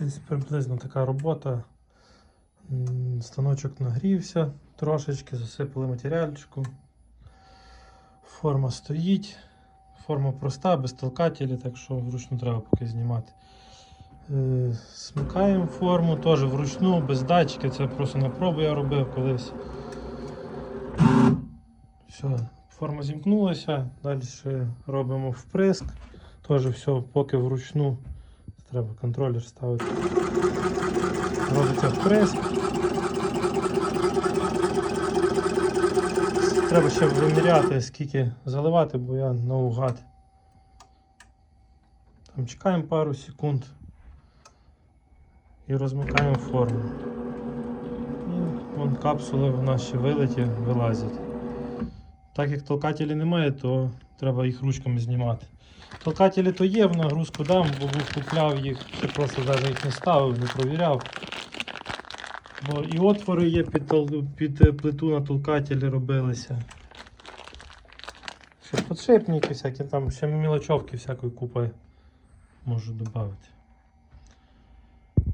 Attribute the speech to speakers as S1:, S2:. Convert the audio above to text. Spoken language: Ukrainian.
S1: Десь приблизно така робота. Станочок нагрівся трошечки, засипали матеріальчику. Форма стоїть. Форма проста, без толкателі, так що вручну треба поки знімати. Е, Смикаємо форму теж вручну, без датчиків. Це просто на пробу я робив колись. Все, форма зімкнулася, далі робимо вприск. Теж все поки вручну. Треба контролер ставити. Робиться вприск. Треба ще виміряти, скільки заливати, бо я наугад. Там чекаємо пару секунд і розмикаємо форму. І вон капсули в ще вилеті, вилазять. Так як толкателі немає, то треба їх ручками знімати. Толкателі то є, в нагрузку дам, бо був купляв їх, ще просто навіть їх не ставив, не провіряв. Бо і отвори є під, під е, плиту на толкателі робилися. Ще подшипники всякі, там ще мілочовки всякої купи можу додати.